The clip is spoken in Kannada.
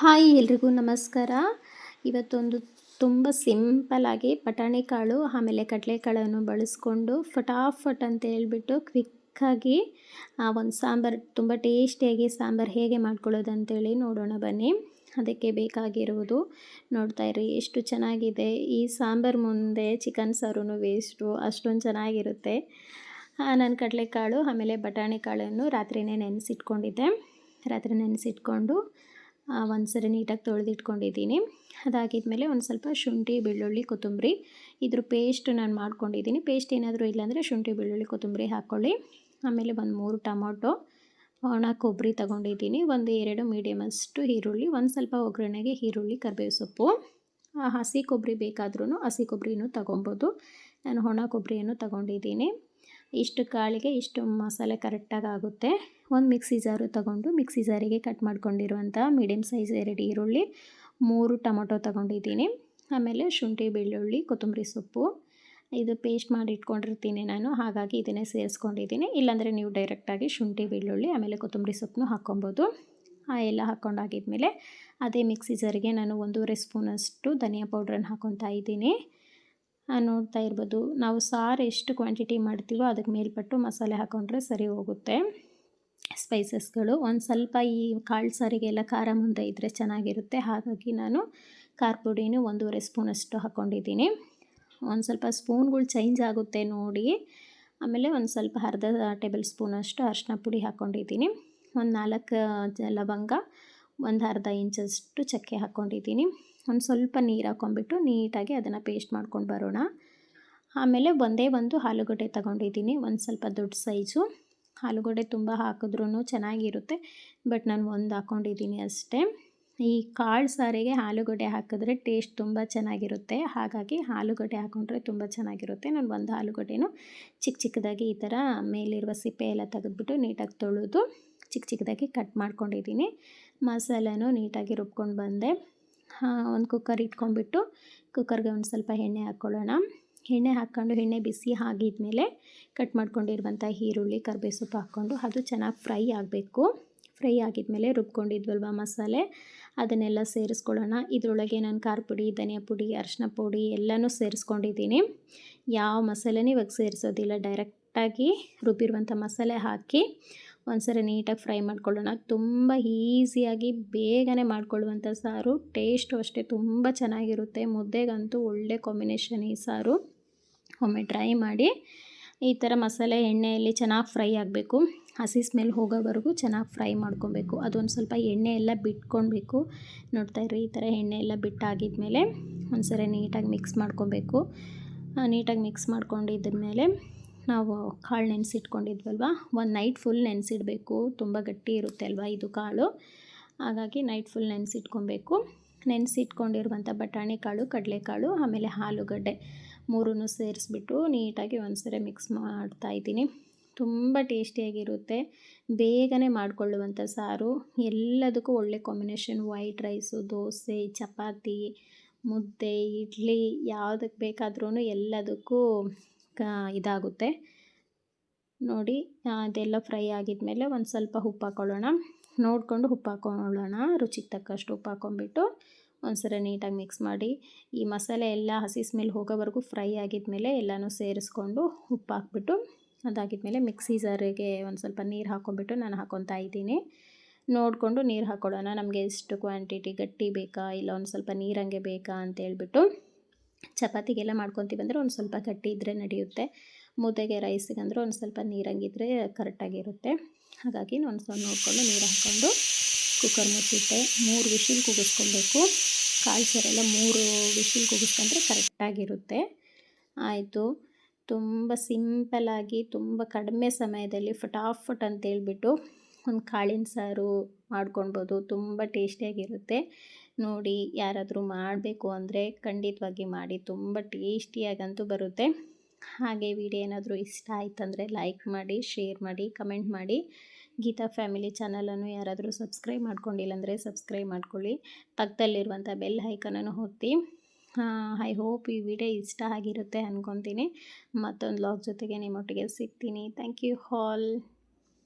ಹಾಯ್ ಎಲ್ರಿಗೂ ನಮಸ್ಕಾರ. ಇವತ್ತೊಂದು ತುಂಬ ಸಿಂಪಲಾಗಿ ಬಟಾಣಿ ಕಾಳು, ಆಮೇಲೆ ಕಡಲೆಕಾಳನ್ನು ಬಳಸ್ಕೊಂಡು ಫಟಾಫಟ್ ಅಂತ ಹೇಳ್ಬಿಟ್ಟು ಕ್ವಿಕ್ಕಾಗಿ ಒಂದು ಸಾಂಬಾರು, ತುಂಬ ಟೇಸ್ಟಿಯಾಗಿ ಸಾಂಬಾರು ಹೇಗೆ ಮಾಡ್ಕೊಳ್ಳೋದು ಅಂತೇಳಿ ನೋಡೋಣ ಬನ್ನಿ. ಅದಕ್ಕೆ ಬೇಕಾಗಿರುವುದು ನೋಡ್ತಾ ಇರಿ, ಎಷ್ಟು ಚೆನ್ನಾಗಿದೆ. ಈ ಸಾಂಬಾರು ಮುಂದೆ ಚಿಕನ್ ಸಾರು ವೇಸ್ಟು, ಅಷ್ಟೊಂದು ಚೆನ್ನಾಗಿರುತ್ತೆ. ನಾನು ಕಡಲೆಕಾಳು, ಆಮೇಲೆ ಬಟಾಣಿ ಕಾಳನ್ನು ರಾತ್ರಿನೇ ನೆನೆಸಿಟ್ಕೊಂಡಿದ್ದೆ. ರಾತ್ರಿ ನೆನೆಸಿಟ್ಕೊಂಡು ಒಂದು ಸರಿ ನೀಟಾಗಿ ತೊಳೆದಿಟ್ಕೊಂಡಿದ್ದೀನಿ. ಅದಾಗಿದ್ಮೇಲೆ ಒಂದು ಸ್ವಲ್ಪ ಶುಂಠಿ, ಬೆಳ್ಳುಳ್ಳಿ, ಕೊತ್ತಂಬರಿ. ಇದ್ರ ಪೇಸ್ಟ್ ನಾನು ಮಾಡ್ಕೊಂಡಿದ್ದೀನಿ. ಪೇಸ್ಟ್ ಏನಾದರೂ ಇಲ್ಲಾಂದರೆ ಶುಂಠಿ, ಬೆಳ್ಳುಳ್ಳಿ, ಕೊತ್ತಂಬರಿ ಹಾಕ್ಕೊಳ್ಳಿ ಆಮೇಲೆ ಒಂದು ಮೂರು ಟೊಮೊಟೊ, ಒಣ ಕೊಬ್ಬರಿ ತೊಗೊಂಡಿದ್ದೀನಿ. ಒಂದು ಎರಡು ಮೀಡಿಯಮ್ ಅಷ್ಟು ಈರುಳ್ಳಿ, ಒಂದು ಸ್ವಲ್ಪ ಒಗ್ಗರಣೆಗೆ ಈರುಳ್ಳಿ, ಕರಿಬೇವು ಸೊಪ್ಪು. ಹಸಿ ಕೊಬ್ಬರಿ ಬೇಕಾದ್ರೂ ಹಸಿ ಕೊಬ್ಬರಿನೂ ತೊಗೊಬೋದು. ನಾನು ಒಣ ಕೊಬ್ಬರಿಯನ್ನು ತೊಗೊಂಡಿದ್ದೀನಿ. ಇಷ್ಟು ಕಾಳಿಗೆ ಇಷ್ಟು ಮಸಾಲೆ ಕರೆಕ್ಟಾಗಿ ಆಗುತ್ತೆ. ಒಂದು ಮಿಕ್ಸಿ ಜಾರು ತಗೊಂಡು ಮಿಕ್ಸಿ ಜಾರಿಗೆ ಕಟ್ ಮಾಡ್ಕೊಂಡಿರುವಂಥ ಮೀಡಿಯಮ್ ಸೈಜ್ ಎರಡು ಈರುಳ್ಳಿ, ಮೂರು ಟೊಮೊಟೊ ತೊಗೊಂಡಿದ್ದೀನಿ. ಆಮೇಲೆ ಶುಂಠಿ, ಬೆಳ್ಳುಳ್ಳಿ, ಕೊತ್ತಂಬರಿ ಸೊಪ್ಪು. ಇದು ಪೇಸ್ಟ್ ಮಾಡಿ ಇಟ್ಕೊಂಡಿರ್ತೀನಿ ನಾನು, ಹಾಗಾಗಿ ಇದನ್ನೇ ಸೇರಿಸ್ಕೊಂಡಿದ್ದೀನಿ. ಇಲ್ಲಾಂದರೆ ನೀವು ಡೈರೆಕ್ಟಾಗಿ ಶುಂಠಿ, ಬೆಳ್ಳುಳ್ಳಿ, ಆಮೇಲೆ ಕೊತ್ತಂಬರಿ ಸೊಪ್ಪನ್ನು ಹಾಕ್ಕೊಬೋದು. ಆ ಎಲ್ಲ ಹಾಕ್ಕೊಂಡಾಗಿದ್ಮೇಲೆ ಅದೇ ಮಿಕ್ಸಿ ಜಾರಿಗೆ ನಾನು ಒಂದೂವರೆ ಸ್ಪೂನಷ್ಟು ಧನಿಯಾ ಪೌಡ್ರನ್ನು ಹಾಕ್ಕೊತಾ ಇದ್ದೀನಿ. ನೋಡ್ತಾ ಇರ್ಬೋದು. ನಾವು ಸಾರು ಎಷ್ಟು ಕ್ವಾಂಟಿಟಿ ಮಾಡ್ತೀವೋ ಅದಕ್ಕೆ ಮೇಲ್ಪಟ್ಟು ಮಸಾಲೆ ಹಾಕ್ಕೊಂಡ್ರೆ ಸರಿ ಹೋಗುತ್ತೆ. ಸ್ಪೈಸಸ್ಗಳು ಒಂದು ಸ್ವಲ್ಪ ಈ ಕಾಳು ಸಾರಿಗೆಲ್ಲ ಖಾರ ಮುಂದೆ ಇದ್ದರೆ ಚೆನ್ನಾಗಿರುತ್ತೆ. ಹಾಗಾಗಿ ನಾನು ಖಾರ ಪುಡಿನೂ ಒಂದೂವರೆ ಸ್ಪೂನಷ್ಟು ಹಾಕ್ಕೊಂಡಿದ್ದೀನಿ ಒಂದು ಸ್ವಲ್ಪ ಸ್ಪೂನ್ಗಳು ಚೇಂಜ್ ಆಗುತ್ತೆ ನೋಡಿ. ಆಮೇಲೆ ಒಂದು ಸ್ವಲ್ಪ ಅರ್ಧ ಟೇಬಲ್ ಸ್ಪೂನಷ್ಟು ಅರಿಶಿನ ಪುಡಿ ಹಾಕ್ಕೊಂಡಿದ್ದೀನಿ ಒಂದು ನಾಲ್ಕು ಲವಂಗ, ಒಂದು ಅರ್ಧ ಇಂಚಷ್ಟು ಚಕ್ಕೆ ಹಾಕ್ಕೊಂಡಿದ್ದೀನಿ ಒಂದು ಸ್ವಲ್ಪ ನೀರು ಹಾಕ್ಕೊಂಬಿಟ್ಟು ನೀಟಾಗಿ ಅದನ್ನು ಪೇಸ್ಟ್ ಮಾಡ್ಕೊಂಡು ಬರೋಣ. ಆಮೇಲೆ ಒಂದೇ ಒಂದು ಆಲೂಗಡ್ಡೆ ತಗೊಂಡಿದ್ದೀನಿ, ಒಂದು ಸ್ವಲ್ಪ ದೊಡ್ಡ ಸೈಜು. ಆಲೂಗಡ್ಡೆ ತುಂಬ ಹಾಕಿದ್ರೂ ಚೆನ್ನಾಗಿರುತ್ತೆ, ಬಟ್ ನಾನು ಒಂದು ಹಾಕ್ಕೊಂಡಿದ್ದೀನಿ ಅಷ್ಟೇ. ಈ ಕಾಳು ಸಾರಿಗೆ ಆಲೂಗಡ್ಡೆ ಹಾಕಿದ್ರೆ ಟೇಸ್ಟ್ ತುಂಬ ಚೆನ್ನಾಗಿರುತ್ತೆ, ಹಾಗಾಗಿ ಆಲೂಗಡ್ಡೆ ಹಾಕ್ಕೊಂಡ್ರೆ ತುಂಬ ಚೆನ್ನಾಗಿರುತ್ತೆ. ನಾನು ಒಂದು ಆಲೂಗಡ್ಡೆನೂ ಚಿಕ್ಕ ಚಿಕ್ಕದಾಗಿ ಈ ಥರ ಮೇಲಿರುವ ಸಿಪ್ಪೆ ಎಲ್ಲ ತೆಗೆದ್ಬಿಟ್ಟು ನೀಟಾಗಿ ತೊಳೆದು ಚಿಕ್ಕ ಚಿಕ್ಕದಾಗಿ ಕಟ್ ಮಾಡ್ಕೊಂಡಿದ್ದೀನಿ. ಮಸಾಲೆನೂ ನೀಟಾಗಿ ರುಬ್ಕೊಂಡು ಬಂದೆ. ಒಂದು ಕುಕ್ಕರ್ ಇಟ್ಕೊಂಡ್ಬಿಟ್ಟು ಕುಕ್ಕರ್ಗೆ ಒಂದು ಸ್ವಲ್ಪ ಎಣ್ಣೆ ಹಾಕ್ಕೊಳ್ಳೋಣ ಎಣ್ಣೆ ಹಾಕ್ಕೊಂಡು ಎಣ್ಣೆ ಬಿಸಿ ಆಗಿದ್ಮೇಲೆ ಕಟ್ ಮಾಡ್ಕೊಂಡಿರುವಂಥ ಈರುಳ್ಳಿ ಕರ್ಬೇವು ಸೊಪ್ಪು ಹಾಕ್ಕೊಂಡು ಅದು ಚೆನ್ನಾಗಿ ಫ್ರೈ ಆಗಬೇಕು. ಫ್ರೈ ಆಗಿದ್ಮೇಲೆ ರುಬ್ಕೊಂಡಿದ್ವಲ್ವ ಮಸಾಲೆ? ಅದನ್ನೆಲ್ಲ ಸೇರಿಸ್ಕೊಳ್ಳೋಣ. ಇದರೊಳಗೆ ನಾನು ಖಾರ ಪುಡಿ, ಧನಿಯಾ ಪುಡಿ, ಅರಿಶಿನ ಪುಡಿ ಎಲ್ಲನೂ ಸೇರಿಸ್ಕೊಂಡಿದ್ದೀನಿ. ಯಾವ ಮಸಾಲೆನೂ ಇವಾಗ ಸೇರಿಸೋದಿಲ್ಲ. ಡೈರೆಕ್ಟಾಗಿ ರುಬ್ಬಿರುವಂಥ ಮಸಾಲೆ ಹಾಕಿ ಒಂದ್ಸರಿ ನೀಟಾಗಿ ಫ್ರೈ ಮಾಡ್ಕೊಳ್ಳೋಣ. ತುಂಬ ಈಸಿಯಾಗಿ ಬೇಗನೆ ಮಾಡಿಕೊಳ್ಳುವಂಥ ಸಾರು. ಟೇಸ್ಟು ಅಷ್ಟೇ ತುಂಬ ಚೆನ್ನಾಗಿರುತ್ತೆ. ಮುದ್ದೆಗಂತೂ ಒಳ್ಳೆ ಕಾಂಬಿನೇಷನ್ ಈ ಸಾರು. ಒಮ್ಮೆ ಟ್ರೈ ಮಾಡಿ. ಈ ಥರ ಮಸಾಲೆ ಎಣ್ಣೆಯಲ್ಲಿ ಚೆನ್ನಾಗಿ ಫ್ರೈ ಆಗಬೇಕು. ಹಸಿ ಸ್ಮೆಲ್ ಹೋಗೋವರೆಗೂ ಚೆನ್ನಾಗಿ ಫ್ರೈ ಮಾಡ್ಕೊಬೇಕು. ಅದೊಂದು ಸ್ವಲ್ಪ ಎಣ್ಣೆ ಎಲ್ಲ ಬಿಟ್ಕೊಳ್ಬೇಕು. ನೋಡ್ತಾ ಇರಿ ಈ ಥರ ಎಣ್ಣೆ ಎಲ್ಲ ಬಿಟ್ಟಾಗಿದ್ಮೇಲೆ ಒಂದ್ಸರಿ ನೀಟಾಗಿ ಮಿಕ್ಸ್ ಮಾಡ್ಕೊಬೇಕು ನೀಟಾಗಿ ಮಿಕ್ಸ್ ಮಾಡ್ಕೊಂಡಿದ್ಮೇಲೆ ನಾವು ಕಾಳು ನೆನೆಸಿಟ್ಕೊಂಡಿದ್ವಲ್ವ? ಒಂದು ನೈಟ್ ಫುಲ್ ನೆನೆಸಿಡಬೇಕು. ತುಂಬ ಗಟ್ಟಿ ಇರುತ್ತೆ ಅಲ್ವಾ ಇದು ಕಾಳು? ಹಾಗಾಗಿ ನೈಟ್ ಫುಲ್ ನೆನೆಸಿಟ್ಕೊಬೇಕು. ನೆನೆಸಿಟ್ಕೊಂಡಿರುವಂಥ ಬಟಾಣಿ ಕಾಳು ಕಡಲೆಕಾಳು ಆಮೇಲೆ ಆಲೂಗಡ್ಡೆ ಮೂರೂ ಸೇರಿಸ್ಬಿಟ್ಟು ನೀಟಾಗಿ ಒಂದ್ಸರಿ ಮಿಕ್ಸ್ ಮಾಡ್ತಾ ಇದ್ದೀನಿ. ತುಂಬ ಟೇಸ್ಟಿಯಾಗಿರುತ್ತೆ. ಬೇಗನೆ ಮಾಡಿಕೊಳ್ಳುವಂಥ ಸಾರು. ಎಲ್ಲದಕ್ಕೂ ಒಳ್ಳೆ combination white rice dosa, chapati, mudde, idli ಯಾವುದಕ್ಕೆ ಬೇಕಾದ್ರೂ ಎಲ್ಲದಕ್ಕೂ ಇದಾಗುತ್ತೆ. ನೋಡಿ ಅದೆಲ್ಲ ಫ್ರೈ ಆಗಿದ್ಮೇಲೆ ಒಂದು ಸ್ವಲ್ಪ ಉಪ್ಪು ಹಾಕ್ಕೊಳ್ಳೋಣ ನೋಡಿಕೊಂಡು ಉಪ್ಪು ಹಾಕ್ಕೊಳ್ಳೋಣ ರುಚಿಗೆ ತಕ್ಕಷ್ಟು ಉಪ್ಪು ಹಾಕ್ಕೊಂಬಿಟ್ಟು ಒಂದ್ಸಲ ನೀಟಾಗಿ ಮಿಕ್ಸ್ ಮಾಡಿ. ಈ ಮಸಾಲೆ ಎಲ್ಲ ಹಸಿ ಸ್ಮೆಲ್ ಹೋಗೋವರೆಗೂ ಫ್ರೈ ಆಗಿದ್ಮೇಲೆ ಎಲ್ಲನೂ ಸೇರಿಸ್ಕೊಂಡು ಉಪ್ಪು ಹಾಕ್ಬಿಟ್ಟು ಅದಾಗಿದ್ಮೇಲೆ ಮಿಕ್ಸಿ ಜಾರಿಗೆ ಒಂದು ಸ್ವಲ್ಪ ನೀರು ಹಾಕ್ಕೊಂಬಿಟ್ಟು ನಾನು ಹಾಕ್ಕೊತಾ ಇದ್ದೀನಿ. ನೋಡಿಕೊಂಡು ನೀರು ಹಾಕ್ಕೊಳ್ಳೋಣ ನಮಗೆ ಎಷ್ಟು ಕ್ವಾಂಟಿಟಿ ಗಟ್ಟಿ ಬೇಕಾ ಇಲ್ಲ ಒಂದು ಸ್ವಲ್ಪ ನೀರಂಗೆ ಬೇಕಾ ಅಂತ ಹೇಳ್ಬಿಟ್ಟು ಚಪಾತಿಗೆಲ್ಲ ಮಾಡ್ಕೊತೀವಿ ಅಂದರೆ ಒಂದು ಸ್ವಲ್ಪ ಗಟ್ಟಿ ಇದ್ದರೆ ನಡೆಯುತ್ತೆ. ಮುದ್ದೆಗೆ ರೈಸಿಗೆ ಅಂದರೆ ಒಂದು ಸ್ವಲ್ಪ ನೀರಂಗಿದ್ರೆ ಕರೆಕ್ಟಾಗಿರುತ್ತೆ ಹಾಗಾಗಿ ಒಂದು ಸ್ವಲ್ಪ ನೋಡಿಕೊಂಡು ನೀರು ಹಾಕ್ಕೊಂಡು ಕುಕ್ಕರ್ ಮುಚ್ಚಿಟ್ಟೆ. ಮೂರು ವಿಷಿಲ್ ಕೂಗಿಸ್ಕೊಬೇಕು. ಕಾಳು ಸಾರೆಲ್ಲ ಮೂರು ವಿಷಿಲ್ ಕೂಗಿಸ್ಕೊಂಡ್ರೆ ಕರೆಕ್ಟಾಗಿರುತ್ತೆ ಆಯಿತು. ತುಂಬ ಸಿಂಪಲಾಗಿ ತುಂಬ ಕಡಿಮೆ ಸಮಯದಲ್ಲಿ, ಫಟಾಫಟ್ ಅಂತೇಳ್ಬಿಟ್ಟು ಒಂದು ಕಾಳಿನ ಸಾರು ಮಾಡ್ಕೊಳ್ಬೋದು. ತುಂಬ ಟೇಸ್ಟಿಯಾಗಿರುತ್ತೆ. ನೋಡಿ, ಯಾರಾದರೂ ಮಾಡಬೇಕು ಅಂದರೆ ಖಂಡಿತವಾಗಿ ಮಾಡಿ. ತುಂಬ ಟೇಸ್ಟಿಯಾಗಂತೂ ಬರುತ್ತೆ. ಹಾಗೆ ವಿಡಿಯೋ ಏನಾದರೂ ಇಷ್ಟ ಆಯ್ತಂದರೆ ಲೈಕ್ ಮಾಡಿ, ಶೇರ್ ಮಾಡಿ, ಕಮೆಂಟ್ ಮಾಡಿ. ಗೀತಾ ಫ್ಯಾಮಿಲಿ ಚಾನಲನ್ನು ಯಾರಾದರೂ ಸಬ್ಸ್ಕ್ರೈಬ್ ಮಾಡ್ಕೊಂಡಿಲ್ಲ ಅಂದರೆ ಸಬ್ಸ್ಕ್ರೈಬ್ ಮಾಡ್ಕೊಳ್ಳಿ. ಪಕ್ಕದಲ್ಲಿರುವಂಥ ಬೆಲ್ ಹೈಕನನ್ನು ಹೊತ್ತಿ ಐ ಹೋಪ್ ಈ ವಿಡಿಯೋ ಇಷ್ಟ ಆಗಿರುತ್ತೆ ಅಂದ್ಕೊತೀನಿ ಮತ್ತೊಂದು ಲಾಗ್ ಜೊತೆಗೆ ನಿಮ್ಮೊಟ್ಟಿಗೆ ಸಿಗ್ತೀನಿ. Thank you all